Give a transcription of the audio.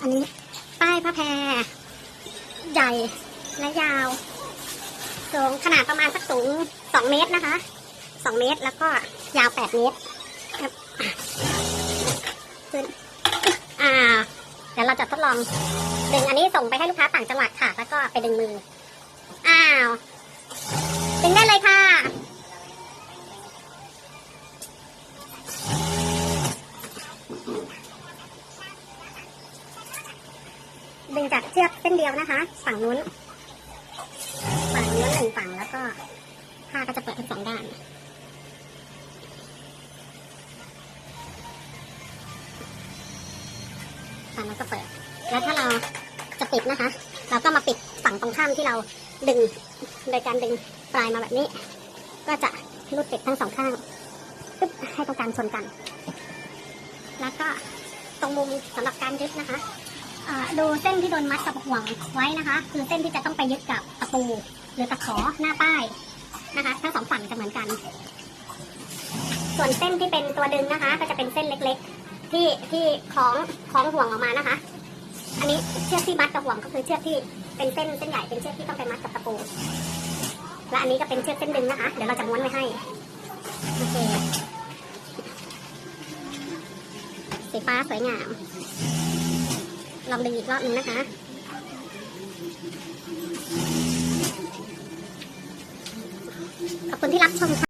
อันนี้ ป้ายผ้าแพรใหญ่และยาวสูงขนาดประมาณสักสูงสองเมตรนะคะสองเมตรแล้วก็ยาวแปดเมตรขึ้นอ่าเดี๋ยวเราจะทดลองดึงอันนี้ส่งไปให้ลูกค้าต่างจังหวัดค่ะ แล้วก็ไปดึงมือ อ้าว ดึงจากเชือกเส้นเดียวนะคะ ฝั่งนู้น ฝั่งนู้นหนึ่งฝั่งแล้วก็ผ้าก็จะเปิดทั้งสองด้านฝั่งนั้นก็เปิด แล้วถ้าเราจะปิดนะคะ เราก็มาปิดฝั่งตรงข้ามที่เราดึง โดยการดึงปลายมาแบบนี้ ก็จะรูดติดทั้งสองข้างปึ๊บให้ตรงกลางชนกัน แล้วก็ตรงมุมสำหรับการยึดนะคะ ดูเส้นที่โดนมัดกับห่วงไว้นะคะ คือเส้นที่จะต้องไปยึดกับตะปู หรือตะขอหน้าป้ายนะคะ ทั้งสองฝั่งจะเหมือนกัน ส่วนเส้นที่เป็นตัวดึงนะคะ ก็จะเป็นเส้นเล็กๆ ที่ที่ของของห่วงออกมานะคะ อันนี้เชือกที่มัดกับห่วงก็คือเชือกที่เป็นเส้นเส้นใหญ่เป็นเชือกที่ต้องไปมัดกับตะปู และอันนี้ก็เป็นเชือกเส้นดึงนะคะ เดี๋ยวเราจะม้วนไว้ให้โอเคสีฟ้าสวยงาม ลองดึงอีกรอบนึงนะคะขอบคุณที่รับชมค่ะ